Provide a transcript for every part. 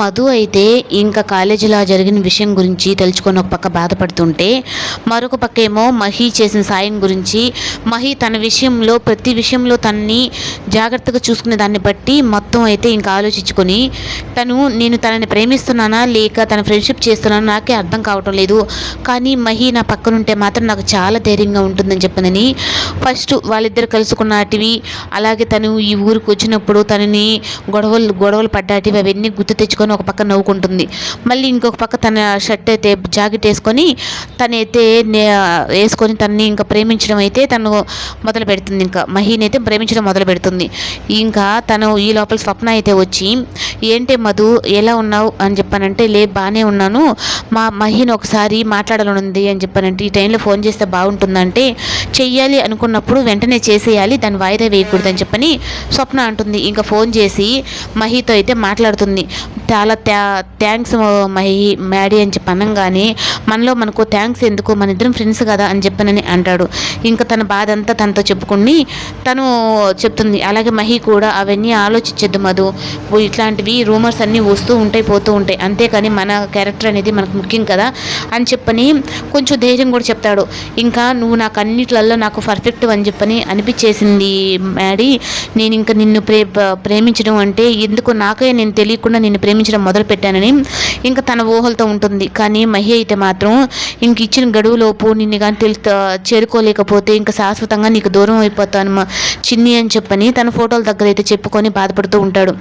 మధు అయితే ఇంకా కాలేజీలో జరిగిన విషయం గురించి తెలుసుకొని ఒక పక్క బాధపడుతుంటే మరొక పక్క ఏమో మహి చేసిన సాయం గురించి. మహి తన విషయంలో ప్రతి విషయంలో తనని జాగ్రత్తగా చూసుకునే దాన్ని బట్టి మొత్తం అయితే ఇంకా ఆలోచించుకొని తను నేను తనని ప్రేమిస్తున్నానా? లేక తన ఫ్రెండ్షిప్ చేస్తున్నానా? నాకే అర్థం కావటం లేదు. కానీ మహి నా పక్కనుంటే మాత్రం నాకు చాలా ధైర్యంగా ఉంటుందని చెప్పిందని ఫస్ట్ వాళ్ళిద్దరు కలుసుకున్నటివి అలాగే తను ఈ ఊరికి వచ్చినప్పుడు తనని గొడవలు గొడవలు పడ్డాటివి అవన్నీ గుర్తు తెచ్చుకొని ఒక పక్క నవ్వుకుంటుంది. మళ్ళీ ఇంకొక పక్క తన షర్ట్ అయితే జాకెట్ వేసుకొని తనైతే నే- వేసుకొని తనని ఇంకా ప్రేమించడం అయితే తను మొదలు పెడుతుంది. ఇంకా మహిని అయితే ప్రేమించడం మొదలు పెడుతుంది. ఇంకా తను ఈ లోపల స్వప్న అయితే వచ్చి ఏంటి మధు? ఎలా ఉన్నావు? అని చెప్పానంటే లే బాగానే ఉన్నాను. మా మహిని ఒకసారి మాట్లాడాలనుంది అని చెప్పానంటే ఈ టైంలో ఫోన్ చేస్తే బాగుంటుందంటే చెయ్యాలి అనుకున్నప్పుడు వెంటనే చేసేయాలి దాన్ని వాయిదా వేయకూడదు అని చెప్పని స్వప్న అంటుంది. ఇంకా ఫోన్ చేసి మహితో అయితే మాట్లాడుతుంది. చాలా థ్యా థ్యాంక్స్ మహి మ్యాడీ అని చెప్పి అనగానే మనలో మనకు థ్యాంక్స్ ఎందుకు? మన ఇద్దరం ఫ్రెండ్స్ కదా అని చెప్పనని అంటాడు. ఇంకా తన బాధ అంతా తనతో చెప్పుకుని తను చెప్తుంది. అలాగే మహి కూడా అవన్నీ ఆలోచించద్దు మధు. ఇట్లాంటివి ఈ రూమర్స్ అన్నీ వస్తూ ఉంటాయి పోతూ ఉంటాయి. అంతేకాని మన క్యారెక్టర్ అనేది మనకు ముఖ్యం కదా? అని చెప్పని కొంచెం ధైర్యం కూడా చెప్తాడు. ఇంకా నువ్వు నాకు అన్నిట్లలో నాకు పర్ఫెక్ట్ అని చెప్పని అనిపించేసింది మ్యాడీ. నేను ఇంకా నిన్ను ప్రే ప్రేమించడం అంటే ఎందుకు నాకే నేను తెలియకుండా నిన్ను ప్రేమించడం మొదలు పెట్టానని ఇంకా తన ఊహలతో ఉంటుంది. కానీ మహి అయితే మాత్రం ఇంక ఇచ్చిన గడువులోపు నిన్ను కానీ తెలుస్తా చేరుకోలేకపోతే ఇంకా శాశ్వతంగా నీకు దూరం అయిపోతాను చిన్ని అని చెప్పని తన ఫోటోల దగ్గర అయితే చెప్పుకొని బాధపడుతూ ఉంటాడు.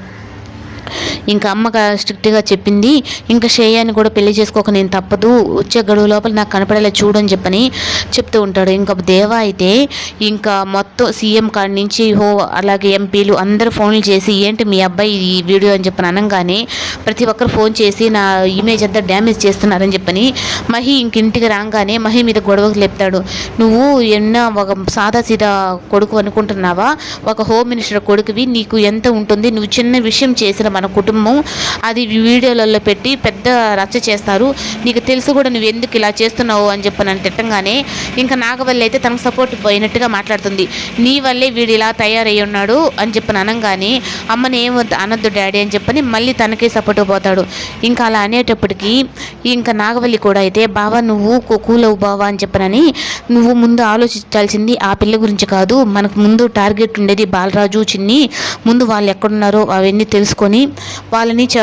ఇంకా అమ్మ స్ట్రిక్ట్గా చెప్పింది ఇంకా శ్రేయాన్ని కూడా పెళ్ళి చేసుకోక నేను తప్పదు వచ్చే గడువు లోపల నాకు కనపడేలా చూడని చెప్పని చెప్తూ ఉంటాడు. ఇంకా దేవ అయితే ఇంకా మొత్తం సీఎం కాడి నుంచి హో అలాగే ఎంపీలు అందరూ ఫోన్లు చేసి ఏంటి మీ అబ్బాయి ఈ వీడియో అని చెప్పని అనగానే ప్రతి ఒక్కరు ఫోన్ చేసి నా ఇమేజ్ అంతా డ్యామేజ్ చేస్తున్నారని చెప్పని మహి ఇంక ఇంటికి రాగానే మహి మీద గొడవకు లేపుతాడు. నువ్వు ఎన్న ఒక సాదా సీదా కొడుకు అనుకుంటున్నావా? ఒక హోమ్ మినిస్టర్ కొడుకువి నీకు ఎంత ఉంటుంది? నువ్వు చిన్న విషయం చేసిన మన కుటుంబం అది వీడియోలలో పెట్టి పెద్ద రచ్చ చేస్తారు. నీకు తెలుసు కూడా నువ్వు ఎందుకు ఇలా చేస్తున్నావు అని చెప్పి నన్ను తిట్టంగానే ఇంకా నాగవల్లి అయితే తనకు సపోర్ట్ పోయినట్టుగా మాట్లాడుతుంది. నీ వల్లే వీడు ఇలా తయారై ఉన్నాడు అని చెప్పి అనగానే అమ్మని ఏం వద్దు అనొద్దు డాడీ అని చెప్పని మళ్ళీ తనకే సపోర్ట్ పోతాడు. ఇంకా అలా అనేటప్పటికి ఇంకా నాగవల్లి కూడా అయితే బావా నువ్వు కూలవు బావా అని చెప్పనని నువ్వు ముందు ఆలోచించాల్సింది ఆ పిల్ల గురించి కాదు. మనకు ముందు టార్గెట్ ఉండేది బాలరాజు చిన్ని. ముందు వాళ్ళు ఎక్కడున్నారో అవన్నీ తెలుసుకొని వాళ్ళని చ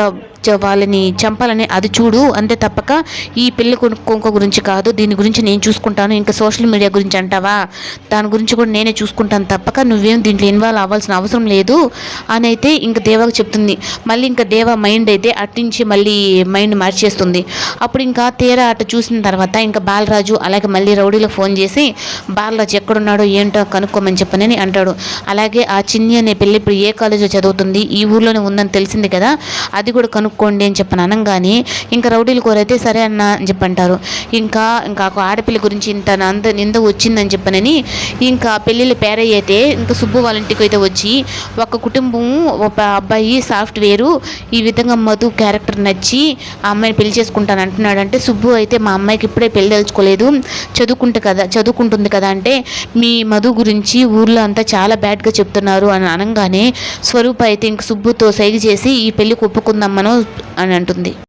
వాళ్ళని చంపాలని అది చూడు అంతే తప్పక. ఈ పెళ్ళి కొను- కుంక గురించి కాదు దీని గురించి నేను చూసుకుంటాను ఇంకా సోషల్ మీడియా గురించి అంటావా? దాని గురించి కూడా నేనే చూసుకుంటాను తప్పక నువ్వేం దీంట్లో ఇన్వాల్వ్ అవ్వాల్సిన అవసరం లేదు. అని అయితే ఇంకా దేవాకు చెప్తుంది. మళ్ళీ ఇంకా దేవ మైండ్ అయితే అట్టించి మళ్ళీ మైండ్ మార్చేస్తుంది. అప్పుడు ఇంకా తీరా అటు చూసిన తర్వాత ఇంకా బాలరాజు అలాగే మళ్ళీ రౌడీలో ఫోన్ చేసి బాలరాజు ఎక్కడున్నాడో ఏంటో కనుక్కోమని చెప్పనని అంటాడు. అలాగే ఆ చిన్ని అనే పిల్ల ఇప్పుడు ఏ కాలేజీలో చదువుతుంది? ఈ ఊర్లోనే ఉందని తెలిసింది కదా? అది కూడా కనుక్కోండి అని చెప్పని అనగానే ఇంకా రౌడీలు కోరైతే సరే అన్న అని చెప్పి అంటారు ఇంకా ఇంకా ఆడపిల్ల గురించి ఇంత అంత నింద వచ్చిందని చెప్పనని ఇంకా పెళ్ళిళ్ళ పేరయ్య అయితే ఇంకా సుబ్బు వాళ్ళ ఇంటికి అయితే వచ్చి ఒక కుటుంబం ఒక అబ్బాయి సాఫ్ట్వేరు ఈ విధంగా మధు క్యారెక్టర్ నచ్చి ఆ అమ్మాయిని పెళ్ళి చేసుకుంటాను అంటున్నాడంటే సుబ్బు అయితే మా అమ్మాయికి ఇప్పుడే పెళ్ళి తెలుసుకోలేదు చదువుకుంటే కదా చదువుకుంటుంది కదా అంటే మీ మధు గురించి ఊర్లో అంతా చాలా బ్యాడ్గా చెప్తున్నారు అని అనగానే స్వరూప అయితే ఇంక సుబ్బుతో సైగ చేసి ఈ పెళ్ళికి ఒప్పుకుందామను అని అంటుంది.